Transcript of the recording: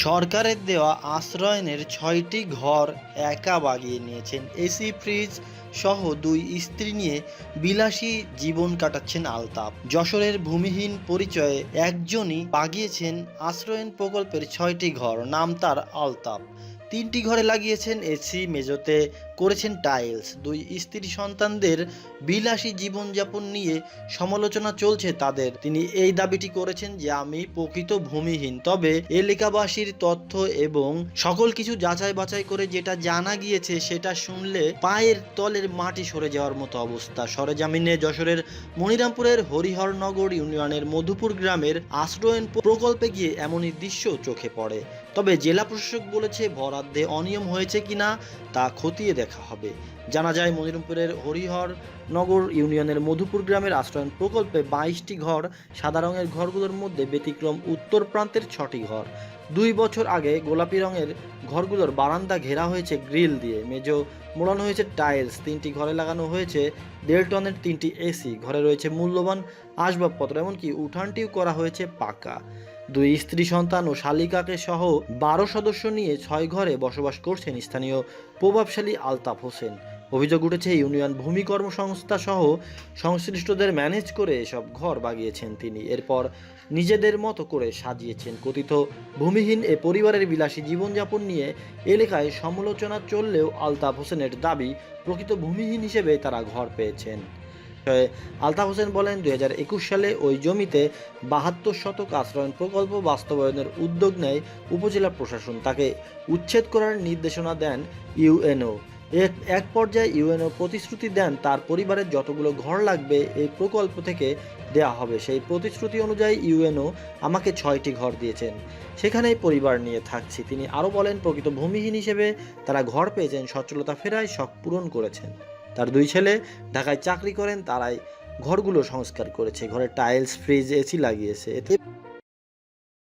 সরকারের দেওয়া আশ্রয়নের ছয়টি ঘর একা বাগিয়ে নিয়েছেন। এসি, ফ্রিজ সহ দুই স্ত্রী নিয়ে বিলাসী জীবন কাটাচ্ছেন আলতাপ যশোরের ভূমিহীন পরিচয়ে একজনই বাগিয়েছেন আশ্রয়ন প্রকল্পের ছয়টি ঘর, নাম তার আলতাপ তিনটি ঘরে লাগিয়েছেন এসি মেজোতে করেছেন টাইলস। দুই স্ত্রী সন্তানদের বিলাসী জীবনযাপন নিয়ে সমালোচনা চলছে তাদের। তিনি এই দাবিটি করেছেন যে, আমি প্রকৃত ভূমিহীন। তবে এলাকাবাসীর তথ্য এবং সকল কিছু যাচাই বাছাই করে যেটা জানা গিয়েছে, সেটা শুনলে পায়ের তলের মাটি সরে যাওয়ার মতো অবস্থা। সরেজামিনে যশোরের মনিরামপুরের হরিহরনগর ইউনিয়নের মধুপুর গ্রামের আশ্রয়ন প্রকল্পে গিয়ে এমনই দৃশ্য চোখে পড়ে। তবে জেলা প্রশাসক বলেছে বরাদ্দে অনিয়ম হয়েছে কিনা তা খতিয়ে দেখা হবে। জানা যায়, মনিরামপুরের হরিহর নগর ইউনিয়নের মধুপুর গ্রামের আশ্রয়ন প্রকল্পে বাইশটি ঘর, সাদা রঙের ঘরগুলোর মধ্যে ব্যতিক্রম উত্তর প্রান্তের ছটি ঘর। দুই বছর আগে গোলাপি রঙের ঘরগুলোর বারান্দা ঘেরা হয়েছে গ্রিল দিয়ে। মেজো মোড়ানো হয়েছে টাইলস, তিনটি ঘরে লাগানো হয়েছে দেড় টনের তিনটি এসি। ঘরে রয়েছে মূল্যবান আসবাবপত্র, এমনকি উঠানটিও করা হয়েছে পাকা। দুই স্ত্রী সন্তান ও শালিকাকে সহ বারো সদস্য নিয়ে ছয় ঘরে বসবাস করছেন স্থানীয় প্রভাবশালী আলতাফ হোসেন। অভিযোগ উঠেছে, ইউনিয়ন ভূমি কর্মসংস্থা সহ সংশ্লিষ্টদের ম্যানেজ করে এসব ঘর বাগিয়েছেন তিনি। এরপর নিজেদের মতো করে সাজিয়েছেন। কথিত, ভূমিহীন এ পরিবারের বিলাসী জীবনযাপন নিয়ে এলাকায় সমালোচনা চললেও আলতাফ হোসেনের দাবি, প্রকৃত ভূমিহীন হিসেবে তারা ঘর পেয়েছেন। আলতাফ হোসেন বলেন, দুই হাজার একুশ সালে ওই জমিতে বাহাত্তর শতক আশ্রয়ণ প্রকল্প বাস্তবায়নের উদ্যোগ নেয় উপজেলা প্রশাসন। তাকে উচ্ছেদ করার নির্দেশনা দেন ইউএনও এক এক পর্যায়ে ইউএনও প্রতিশ্রুতি দেন, তার পরিবারের যতগুলো ঘর লাগবে এই প্রকল্প থেকে দেয়া হবে। সেই প্রতিশ্রুতি অনুযায়ী ইউএনও আমাকে ছয়টি ঘর দিয়েছেন। সেখানেই পরিবার নিয়ে থাকছি। তিনি আরও বলেন, প্রকৃত ভূমিহীন হিসেবে তারা ঘর পেয়েছেন, সচ্ছলতা ফেরায় শখ পূরণ করেছেন। তার দুই ছেলে ঢাকায় চাকরি করেন, তারাই ঘরগুলো সংস্কার করেছে। ঘরে টাইলস ফ্রিজ এসি লাগিয়েছে। এতে